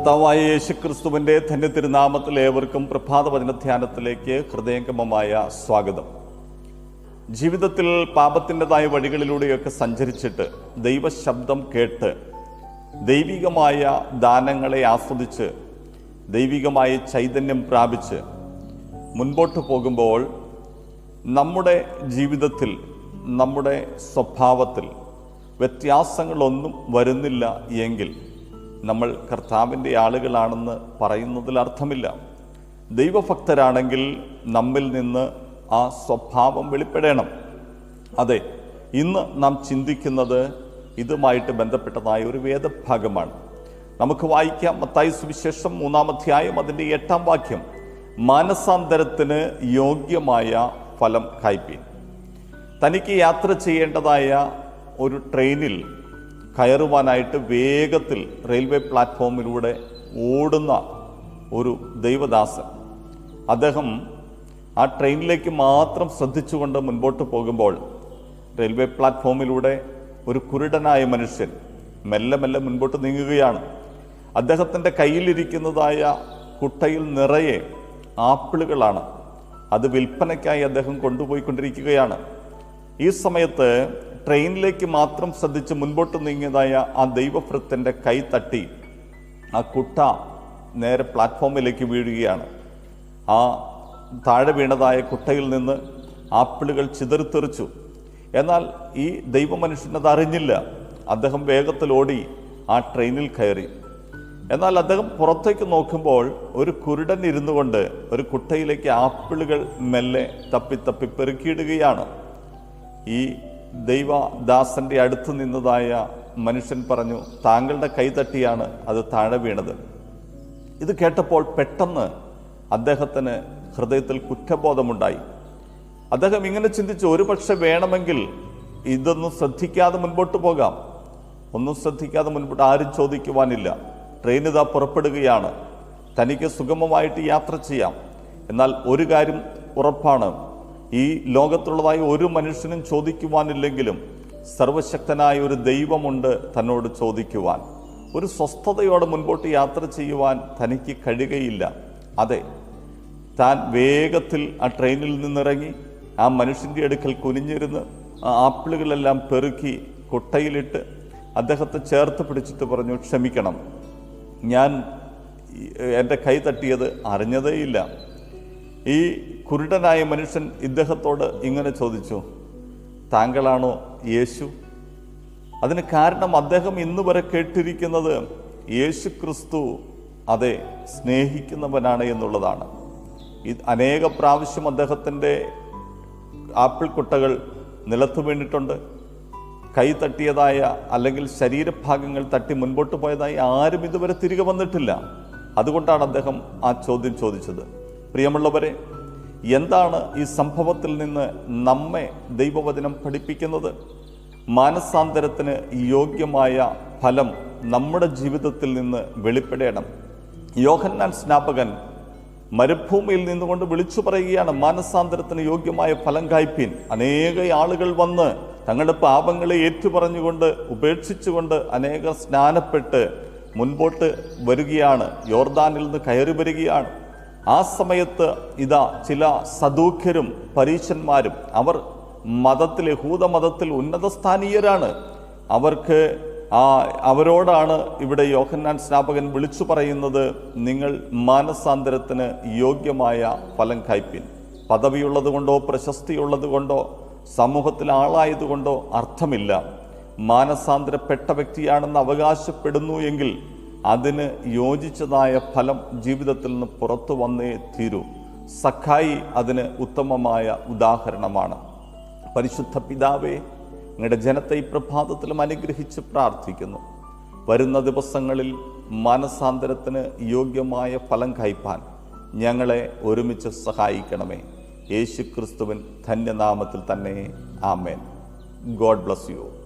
കർത്താവായ യേശുക്രിസ്തുവിന്റെ ധന്യ തിരുനാമത്തിൽ ഏവർക്കും പ്രഭാത വചന ധ്യാനത്തിലേക്ക് ഹൃദയംഗമമായ സ്വാഗതം. ജീവിതത്തിൽ പാപത്തിന്റെതായ വഴികളിലൂടെയൊക്കെ സഞ്ചരിച്ചിട്ട് ദൈവശബ്ദം കേട്ട് ദൈവികമായ ദാനങ്ങളെ ആസ്വദിച്ച് ദൈവികമായ ചൈതന്യം പ്രാപിച്ച് മുൻപോട്ട് പോകുമ്പോൾ നമ്മുടെ ജീവിതത്തിൽ നമ്മുടെ സ്വഭാവത്തിൽ വ്യത്യാസങ്ങളൊന്നും വരുന്നില്ല എങ്കിൽ നമ്മൾ കർത്താവിന്റെ ആളുകളാണെന്ന് പറയുന്നതിൽ അർത്ഥമില്ല. ദൈവഭക്തരാണെങ്കിൽ നമ്മിൽ നിന്ന് ആ സ്വഭാവം വെളിപ്പെടണം. അതെ ഇന്ന് നാം ചിന്തിക്കുന്നത് ഇതുമായിട്ട് ബന്ധപ്പെട്ടതായ ഒരു വേദഭാഗമാണ്. നമുക്ക് വായിക്കാം മത്തായി സുവിശേഷം മൂന്നാമധ്യായം അതിന്റെ എട്ടാം വാക്യം. മാനസാന്തരത്തിന് യോഗ്യമായ ഫലം കായ്പീൻ. തനിക്ക് യാത്ര ചെയ്യേണ്ടതായ ഒരു ട്രെയിനിൽ കയറുവാനായിട്ട് വേഗത്തിൽ റെയിൽവേ പ്ലാറ്റ്ഫോമിലൂടെ ഓടുന്ന ഒരു ദൈവദാസൻ. അദ്ദേഹം ആ ട്രെയിനിലേക്ക് മാത്രം ശ്രദ്ധിച്ചുകൊണ്ട് മുൻപോട്ട് പോകുമ്പോൾ റെയിൽവേ പ്ലാറ്റ്ഫോമിലൂടെ ഒരു കുരുടനായ മനുഷ്യൻ മെല്ലെ മെല്ലെ മുൻപോട്ട് നീങ്ങുകയാണ്. അദ്ദേഹത്തിന്റെ കയ്യിലിരിക്കുന്നതായ കുട്ടയിൽ നിറയെ ആപ്പിളുകളാണ് അത് വിൽപ്പനയ്ക്കായി അദ്ദേഹം കൊണ്ടുപോയിക്കൊണ്ടിരിക്കുകയാണ്. ഈ സമയത്ത് ട്രെയിനിലേക്ക് മാത്രം ശ്രദ്ധിച്ച് മുൻപോട്ട് നീങ്ങിയതായ ആ ദൈവഭൃത്തന്റെ കൈ തട്ടി ആ കുട്ട നേരെ പ്ലാറ്റ്ഫോമിലേക്ക് വീഴുകയാണ്. ആ താഴെ വീണതായ കുട്ടയിൽ നിന്ന് ആപ്പിളുകൾ ചിതറിത്തെറിച്ചു. എന്നാൽ ഈ ദൈവമനുഷ്യനത് അറിഞ്ഞില്ല. അദ്ദേഹം വേഗത്തിൽ ഓടി ആ ട്രെയിനിൽ കയറി. എന്നാൽ അദ്ദേഹം പുറത്തേക്ക് നോക്കുമ്പോൾ ഒരു കുരുടൻ ഇരുന്നു കൊണ്ട് ഒരു കുട്ടയിലേക്ക് ആപ്പിളുകൾ മെല്ലെ തപ്പി തപ്പി പെറുക്കിയിടുകയാണ്. ഈ ദൈവദാസന്റെ അടുത്ത് നിന്നതായ മനുഷ്യൻ പറഞ്ഞു താങ്കളുടെ കൈ തട്ടിയാണ് അത് താഴെ വീണത്. ഇത് കേട്ടപ്പോൾ പെട്ടെന്ന് അദ്ദേഹത്തിന് ഹൃദയത്തിൽ കുറ്റബോധമുണ്ടായി. അദ്ദേഹം ഇങ്ങനെ ചിന്തിച്ചു ഒരു പക്ഷെ വേണമെങ്കിൽ ഇതൊന്നും ശ്രദ്ധിക്കാതെ മുൻപോട്ട് പോകാം. ഒന്നും ശ്രദ്ധിക്കാതെ മുൻപോട്ട് ആരും ചോദിക്കുവാനില്ല. ട്രെയിൻ ഇതാ പുറപ്പെടുകയാണ്. തനിക്ക് സുഗമമായിട്ട് യാത്ര ചെയ്യാം. എന്നാൽ ഒരു കാര്യം ഉറപ്പാണ് ഈ ലോകത്തുള്ളതായി ഒരു മനുഷ്യനും ചോദിക്കുവാനില്ലെങ്കിലും സർവശക്തനായ ഒരു ദൈവമുണ്ട് തന്നോട് ചോദിക്കുവാൻ. ഒരു സ്വസ്ഥതയോടെ മുൻപോട്ട് യാത്ര ചെയ്യുവാൻ തനിക്ക് കഴിയുകയില്ല. അതെ താൻ വേഗത്തിൽ ആ ട്രെയിനിൽ നിന്നിറങ്ങി ആ മനുഷ്യന്റെ അടുക്കൽ കുനിഞ്ഞിരുന്ന് ആ ആപ്പിളുകളെല്ലാം പെറുക്കി കുട്ടയിലിട്ട് അദ്ദേഹത്തെ ചേർത്ത് പിടിച്ചിട്ട് പറഞ്ഞു ക്ഷമിക്കണം. ഞാൻ എന്റെ കൈ തട്ടിയത് അറിഞ്ഞതേയില്ല. ഈ കുരുടനായ മനുഷ്യൻ ഇദ്ദേഹത്തോട് ഇങ്ങനെ ചോദിച്ചു താങ്കളാണോ യേശു? അതിന് കാരണം അദ്ദേഹം ഇന്ന് വരെ കേട്ടിരിക്കുന്നത് യേശു ക്രിസ്തു അതെ സ്നേഹിക്കുന്നവനാണ് എന്നുള്ളതാണ്. അനേക പ്രാവശ്യം അദ്ദേഹത്തിന്റെ ആപ്പിൾ കുട്ടകൾ നിലത്ത് വീണിട്ടുണ്ട്. കൈ തട്ടിയതായ അല്ലെങ്കിൽ ശരീരഭാഗങ്ങൾ തട്ടി മുൻപോട്ട് പോയതായി ആരും ഇതുവരെ തിരികെ വന്നിട്ടില്ല. അതുകൊണ്ടാണ് അദ്ദേഹം ആ ചോദ്യം ചോദിച്ചത്. പ്രിയമുള്ളവരെ എന്താണ് ഈ സംഭവത്തിൽ നിന്ന് നമ്മെ ദൈവവചനം പഠിപ്പിക്കുന്നത്? മാനസാന്തരത്തിന് യോഗ്യമായ ഫലം നമ്മുടെ ജീവിതത്തിൽ നിന്ന് വെളിപ്പെടേണം. യോഹന്നാൻ സ്നാപകൻ മരുഭൂമിയിൽ നിന്നുകൊണ്ട് വിളിച്ചു പറയുകയാണ് മാനസാന്തരത്തിന് യോഗ്യമായ ഫലം കായ്പീൻ അനേക ആളുകൾ വന്ന് തങ്ങളുടെ പാപങ്ങളെ ഏറ്റുപറഞ്ഞുകൊണ്ട് ഉപേക്ഷിച്ചുകൊണ്ട് അനേകം സ്നാനപ്പെട്ട് മുൻപോട്ട് വരികയാണ്. യോർദാനിൽ നിന്ന് കയറി വരികയാണ്. ആ സമയത്ത് ഇതാ ചില സദൂഖ്യരും പരീശന്മാരും അവർ മതത്തിൽ യഹൂദ മതത്തിൽ ഉന്നത സ്ഥാനീയരാണ്. അവർക്ക് ആ അവരോടാണ് ഇവിടെ യോഹന്നാൻ സ്നാപകൻ വിളിച്ചു പറയുന്നത് നിങ്ങൾ മാനസാന്തരത്തിന് യോഗ്യമായ ഫലം കായ്പിൻ. പദവിയുള്ളത് കൊണ്ടോ പ്രശസ്തിയുള്ളത് കൊണ്ടോ സമൂഹത്തിൽ ആളായതുകൊണ്ടോ അർത്ഥമില്ല. മാനസാന്തരപ്പെട്ട വ്യക്തിയാണെന്ന് അവകാശപ്പെടുന്നു എങ്കിൽ അതിന് യോജിച്ചതായ ഫലം ജീവിതത്തിൽ നിന്ന് പുറത്തു വന്നേ തീരൂ. സഖായി അതിന് ഉത്തമമായ ഉദാഹരണമാണ്. പരിശുദ്ധ പിതാവേ നിങ്ങളുടെ ജനത്തെ ഈ പ്രഭാതത്തിലും അനുഗ്രഹിച്ച് പ്രാർത്ഥിക്കുന്നു. വരുന്ന ദിവസങ്ങളിൽ മാനസാന്തരത്തിന് യോഗ്യമായ ഫലം കയ്പാൻ ഞങ്ങളെ ഒരുമിച്ച് സഹായിക്കണമേ. യേശു ക്രിസ്തുവിൻ ധന്യനാമത്തിൽ തന്നെ ആമേൻ. God bless you.